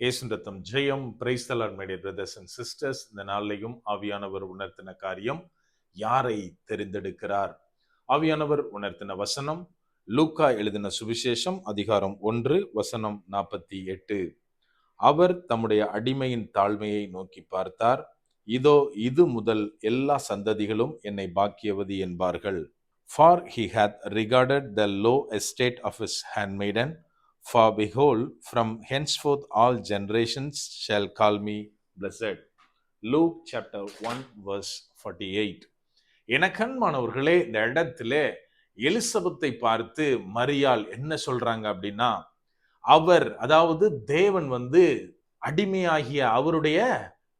ஏசுண்டத்தம் Jayam. Praise the Lord my dear brothers and sisters இந்த நாளிலையும் ஆவியானவர் உணர்த்தின காரியம் யாரை தெரிந்தெடுக்கிறார்? ஆவியானவர் உணர்த்தின வசனம் லூக்கா எழுதின சுவிசேஷம் அதிகாரம் ஒன்று வசனம் நாற்பத்தி எட்டு. அவர் தம்முடைய அடிமையின் தாழ்மையை நோக்கி பார்த்தார். இதோ இது முதல் எல்லா சந்ததிகளும் என்னை பாக்கியவது என்பார்கள். For he hath regarded the low estate of his handmaiden For behold, from henceforth all generations shall call me blessed. Luke chapter 1 verse 48. எனக்கன்மானவர்களே இந்த இடத்துல எலிசபெத்தை பார்த்து மரியால் என்ன சொல்றாங்க அப்படின்னா அவர் அதாவது தேவன் வந்து அடிமையாகிய அவருடைய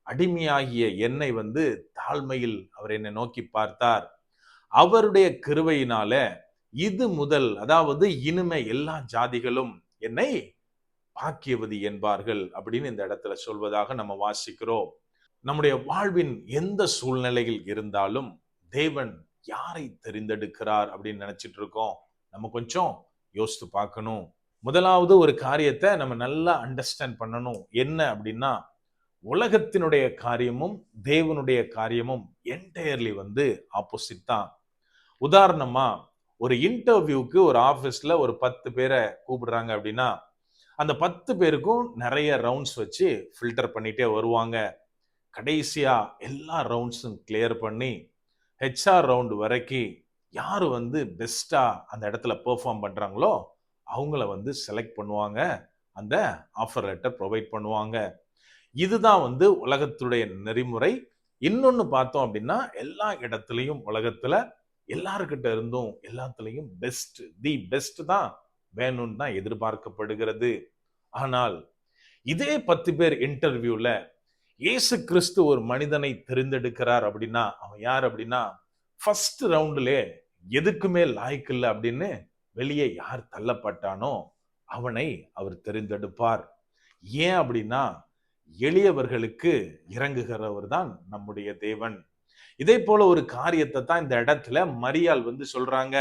அடிமையாகிய என்னை வந்து தாழ்மையில் அவர் என்னை நோக்கி பார்த்தார் அவருடைய கிருவையினால இது முதல் அதாவது இனிமே எல்லா ஜாதிகளும் என்னை பாக்கியவதி என்பார்கள் அப்படின்னு இந்த இடத்துல சொல்வதாக நம்ம வாசிக்கிறோம். நம்முடைய வாழ்வின் எந்த சூழ்நிலையில் இருந்தாலும் தேவன் யாரை தெரிந்தெடுக்கிறார் அப்படின்னு நினைச்சிட்டு இருக்கோம். நம்ம கொஞ்சம் யோசித்து பார்க்கணும். முதலாவது ஒரு காரியத்தை நம்ம நல்லா அண்டர்ஸ்டாண்ட் பண்ணணும். என்ன அப்படின்னா உலகத்தினுடைய காரியமும் தேவனுடைய காரியமும் என்டையர்லி வந்து ஆப்போசிட் தான். உதாரணமா ஒரு இன்டர்வியூக்கு ஒரு ஆஃபீஸில் ஒரு பத்து பேரை கூப்பிடுறாங்க அப்படின்னா அந்த பத்து பேருக்கும் நிறைய ரவுண்ட்ஸ் வச்சு ஃபில்டர் பண்ணிட்டே வருவாங்க. கடைசியாக எல்லா ரவுண்ட்ஸும் கிளியர் பண்ணி ஹெச்ஆர் ரவுண்டு வரைக்கும் யார் வந்து பெஸ்ட்டாக அந்த இடத்துல பெர்ஃபார்ம் பண்ணுறாங்களோ அவங்கள வந்து செலக்ட் பண்ணுவாங்க. அந்த ஆஃபர் லெட்டர் ப்ரொவைட் பண்ணுவாங்க. இதுதான் வந்து உலகத்துடைய நெறிமுறை. இன்னொன்று பார்த்தோம் அப்படின்னா எல்லா இடத்துலையும் உலகத்தில் எல்லாருக்கிட்ட இருந்தும் எல்லாத்துலேயும் பெஸ்ட் தி பெஸ்ட் தான் வேணும்னு தான் எதிர்பார்க்கப்படுகிறது. ஆனால் இதே பத்து பேர் இன்டர்வியூவில் இயேசு கிறிஸ்து ஒரு மனிதனை தெரிந்தெடுக்கிறார் அப்படின்னா அவன் யார் அப்படின்னா ஃபர்ஸ்ட் ரவுண்டிலே எதுக்குமே லாய்க்கு இல்லை அப்படின்னு வெளியே யார் தள்ளப்பட்டானோ அவனை அவர் தெரிந்தெடுப்பார். ஏன் அப்படின்னா எளியவர்களுக்கு இறங்குகிறவர் தான் நம்முடைய தேவன். இதே போல ஒரு காரியத்தை தான் இந்த இடத்துல மரியாள் வந்து சொல்றாங்க.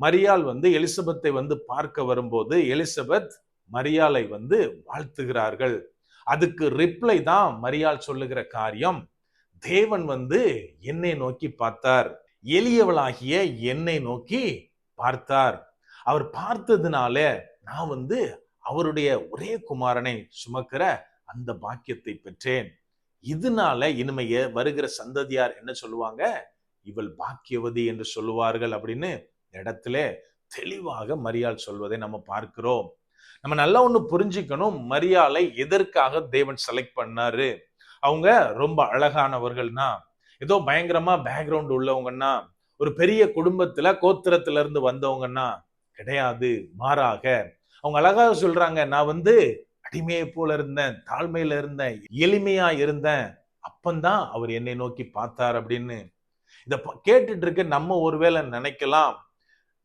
மரியாள் வந்து எலிசபெத்தை வந்து பார்க்க வரும்போது எலிசபெத் மரியாளை வந்து வாழ்த்துகிறார்கள். அதுக்கு ரிப்ளை தான் மரியாள் சொல்லுகிற காரியம். தேவன் வந்து என்னை நோக்கி பார்த்தார். எளியவளாகிய என்னை நோக்கி பார்த்தார். அவர் பார்த்ததுனால நான் வந்து அவருடைய ஒரே குமாரனை சுமக்கிற அந்த பாக்கியத்தை பெற்றேன். இதனால இனிமைய வருகிற சந்ததியார் என்ன சொல்லுவாங்க? இவள் பாக்கியவதி என்று சொல்லுவார்கள் அப்படின்னு இடத்துல தெளிவாக மரியாள் சொல்வதை நம்ம பார்க்கிறோம். நம்ம நல்லா ஒண்ணு புரிஞ்சுக்கணும். மரியாளை எதற்காக தேவன் செலக்ட் பண்ணாரு? அவங்க ரொம்ப அழகானவர்கள்னா ஏதோ பயங்கரமா பேக்ரவுண்ட் உள்ளவங்கன்னா ஒரு பெரிய குடும்பத்துல கோத்திரத்துல இருந்து வந்தவங்கன்னா கிடையாது மாறாக. அவங்க அழகாக சொல்றாங்க நான் வந்து அடிமையை போல இருந்தேன் தாழ்மையில இருந்தேன் எளிமையா இருந்தேன். அப்பந்தான் அவர் என்னை நோக்கி பார்த்தார் அப்படின்னு. இத கேட்டுட்டு இருக்க நம்ம ஒருவேளை நினைக்கலாம்.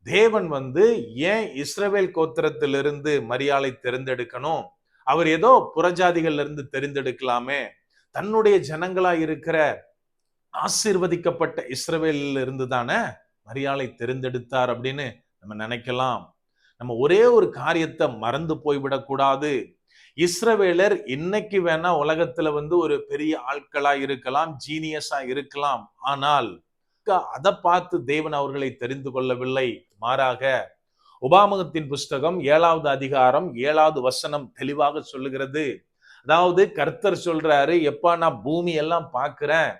தேவன் வந்து ஏன் இஸ்ரவேல் கோத்திரத்திலிருந்து மரியாதை தெரிந்தெடுக்கணும்? அவர் ஏதோ புறஜாதிகள்ல இருந்து தெரிந்தெடுக்கலாமே. தன்னுடைய ஜனங்களா இருக்கிற ஆசிர்வதிக்கப்பட்ட இஸ்ரவேலில் இருந்து தானே மரியாதை தெரிந்தெடுத்தார் அப்படின்னு நம்ம நினைக்கலாம். நம்ம ஒரே ஒரு காரியத்தை மறந்து போய்விடக்கூடாது. இஸ்ரவேலர் இன்னைக்கு வேணா உலகத்துல வந்து ஒரு பெரிய ஆட்களா இருக்கலாம் ஜீனியஸா இருக்கலாம். ஆனால் அதை பார்த்து தேவன் அவர்களை தெரிந்து கொள்ளவில்லை. மாறாக உபாமகத்தின் புஸ்தகம் ஏழாவது அதிகாரம் ஏழாவது வசனம் தெளிவாக சொல்லுகிறது. அதாவது கர்த்தர் சொல்றாரு எப்ப நான் பூமி எல்லாம் பார்க்கிறேன்.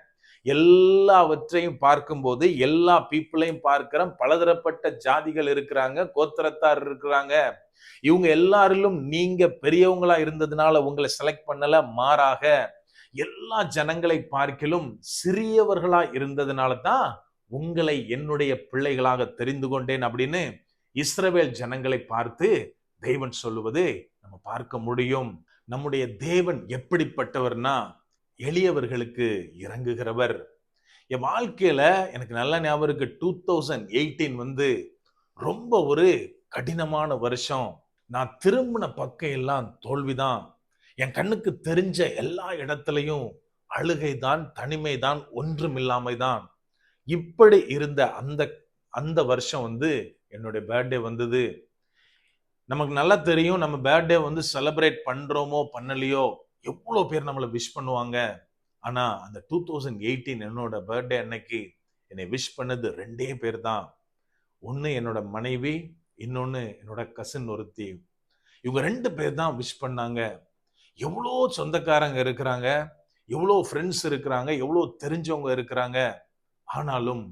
எல்லாவற்றையும் பார்க்கும்போது எல்லா பீப்புளையும் பார்க்கிறோம். பலதரப்பட்ட ஜாதிகள் இருக்கிறாங்க கோத்திரத்தார் இருக்கிறாங்க. இவங்க எல்லாரிலும் நீங்க பெரியவங்களா இருந்ததுனால உங்களை செலக்ட் பண்ணல மாறாக எல்லா ஜனங்களை பார்க்கிலும் சிறியவர்களா இருந்ததுனால தான் உங்களை என்னுடைய பிள்ளைகளாக தெரிந்து கொண்டேன் அப்படின்னு இஸ்ரவேல் ஜனங்களை பார்த்து தெய்வன் சொல்லுவது நம்ம பார்க்க முடியும். நம்முடைய தேவன் எப்படிப்பட்டவர்னா எளியவர்களுக்கு இறங்குகிறவர். என் வாழ்க்கையில எனக்கு நல்ல ஞாபகம் இருக்கு. டூ தௌசண்ட் எயிட்டீன் வந்து ரொம்ப ஒரு கடினமான வருஷம். நான் திரும்பின பக்கம் எல்லாம் தோல்விதான். என் கண்ணுக்கு தெரிஞ்ச எல்லா இடத்துலையும் அழுகை தான் தனிமை தான் ஒன்றுமில்லாமை தான் இப்படி இருந்த அந்த அந்த வருஷம் வந்து என்னுடைய பேர்தே வந்தது. நமக்கு நல்லா தெரியும். நம்ம பேர்தே வந்து செலிப்ரேட் பண்றோமோ பண்ணலையோ எவ்வளோ பேர் நம்மளை விஷ் பண்ணுவாங்க? ஆனால் அந்த டூ தௌசண்ட் எயிட்டீன் என்னோட பர்த்டே அன்னைக்கு என்னை விஷ் பண்ணது ரெண்டே பேர் தான். ஒன்று என்னோட மனைவி இன்னொன்று என்னோட கசின் ஒருத்தி. இவங்க ரெண்டு பேர் தான் விஷ் பண்ணாங்க. எவ்வளோ சொந்தக்காரங்க இருக்கிறாங்க எவ்வளோ ஃப்ரெண்ட்ஸ் இருக்கிறாங்க எவ்வளோ தெரிஞ்சவங்க இருக்கிறாங்க. ஆனாலும்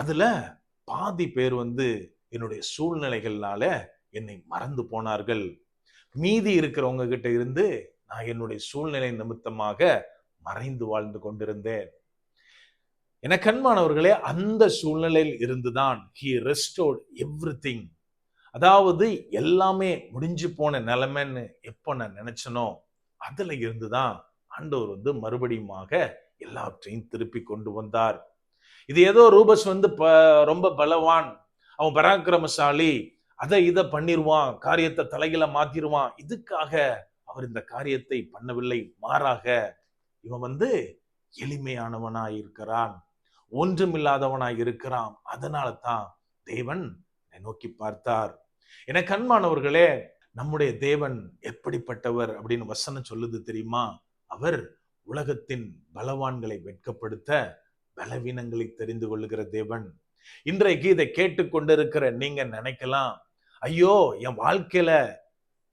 அதில் பாதி பேர் வந்து என்னுடைய சூழ்நிலைகள்னால என்னை மறந்து போனார்கள். மீதி இருக்கிறவங்க கிட்ட இருந்து நான் என்னுடைய சூழ்நிலை நிமித்தமாக மறைந்து வாழ்ந்து கொண்டிருந்தேன். என கண்மானவர்களே அந்த சூழ்நிலையில் இருந்துதான் ஹி ரெஸ்டோர்ட் எவ்ரி திங் அதாவது எல்லாமே முடிஞ்சு போன நிலைமைன்னு எப்போ நான் நினைச்சனோ அதுல இருந்துதான் ஆண்டவர் வந்து மறுபடியுமாக எல்லாவற்றையும் திருப்பி கொண்டு வந்தார். இது ஏதோ ரூபஸ் வந்து ப- ரொம்ப பலவான் அவன் பராக்கிரமசாலி அதை இதை பண்ணிடுவான் காரியத்தை தலையில மாத்திடுவான் இதுக்காக அவர் இந்த காரியத்தை பண்ணவில்லை. மாறாக இவன் வந்து எளிமையானவனாய் இருக்கிறான் ஒன்றுமில்லாதவனாய் இருக்கிறான். அதனால தான் தேவன் நோக்கி பார்த்தார். என கண்மானவர்களே நம்முடைய தேவன் எப்படிப்பட்டவர்? அப்படின்னு வசனம் சொல்லுது தெரியுமா? அவர் உலகத்தின் பலவான்களை வெட்கப்படுத்த பலவீனங்களை தெரிந்து கொள்ளுகிற தேவன். இன்றைக்கு இதை கேட்டுக்கொண்டிருக்கிற நீங்க நினைக்கலாம் ஐயோ என் வாழ்க்கையில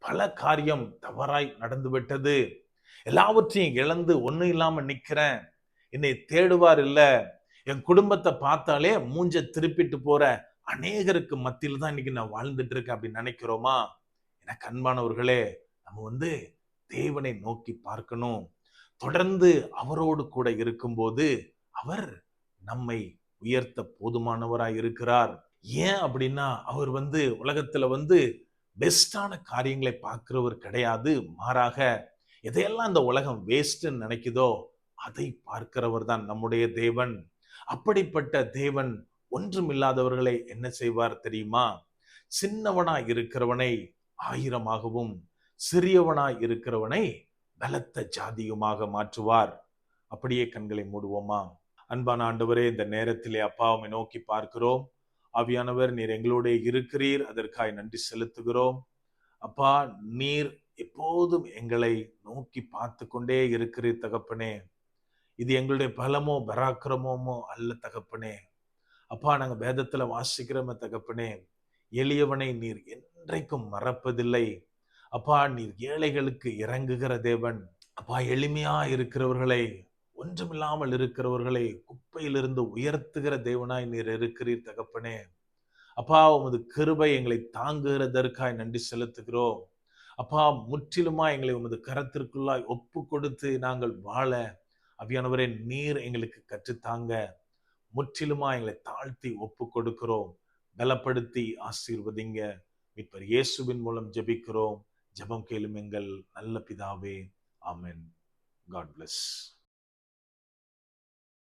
பல காரியம் தவறாய் நடந்துவிட்டது. எல்லாவற்றையும் இழந்து ஒன்றும் இல்லாமல் நிற்கிறேன். என்னை தேடுவார் இல்லை. என் குடும்பத்தை பார்த்தாலே மூஞ்ச திருப்பிட்டு போற அநேகருக்கு மத்தியில் தான் இன்னைக்கு நான் வாழ்ந்துட்டு இருக்கேன் அப்படின்னு நினைக்கிறோமா? எனக்கு அன்பானவர்களே நம்ம வந்து தேவனை நோக்கி பார்க்கணும். தொடர்ந்து அவரோடு கூட இருக்கும்போது அவர் நம்மை உயர்த்த போதுமானவராய் இருக்கிறார் ஏன் அப்படின்னா அவர் வந்து உலகத்துல வந்து பெஸ்டான காரியங்களை பார்க்கிறவர் கிடையாது. மாறாக எதையெல்லாம் இந்த உலகம் வேஸ்ட்னு நினைக்குதோ அதை பார்க்கிறவர் தான் நம்முடைய தேவன். அப்படிப்பட்ட தேவன் ஒன்றுமில்லாதவர்களை என்ன செய்வார் தெரியுமா? சின்னவனாய் இருக்கிறவனை ஆயிரமாகவும் சிறியவனாய் இருக்கிறவனை பலத்த ஜாதியுமாக மாற்றுவார். அப்படியே கண்களை மூடுவோமா? அன்பான ஆண்டவரே இந்த நேரத்திலே அப்பாவை நோக்கி பார்க்கிறோம். ஆவியானவர் நீர் எங்களோட இருக்கிறீர். அதற்காய் நன்றி செலுத்துகிறோம். அப்பா நீர் எப்போதும் எங்களை நோக்கி பார்த்து கொண்டே இருக்கிறீர் தகப்பனே. இது எங்களுடைய பலமோ பராக்கிரமமோ அல்ல தகப்பனே. அப்பா நாங்கள் வேதத்தில் வாசிக்கிறோமே தகப்பனே. எளியவனை நீர் என்றைக்கும் மறப்பதில்லை. அப்பா நீர் ஏழைகளுக்கு இறங்குகிற தேவன். அப்பா எளிமையா இருக்கிறவர்களை ஒன்றுமில்லாமல் இருக்கிறவர்களை குப்பையிலிருந்து உயர்த்துகிற தேவனாய் நீர் இருக்கிறீர் தகப்பனே. அப்பா உமது கிருபை எங்களை தாங்குகிறதற்காய் நன்றி செலுத்துகிறோம். அப்பா முற்றிலுமா எங்களை உமது கரத்திற்குள்ளாய் ஒப்பு கொடுத்து நாங்கள் வாழ அவியானவரே நீர் எங்களுக்கு கற்றுத்தாங்க. முற்றிலுமா எங்களை தாழ்த்தி ஒப்பு கொடுக்கிறோம் பலப்படுத்தி ஆசீர்வதிங்க. இப்போ இயேசுவின் மூலம் ஜெபிக்கிறோம். ஜெபம் கேளும் எங்கள் நல்ல பிதாவே. ஆமென். God plus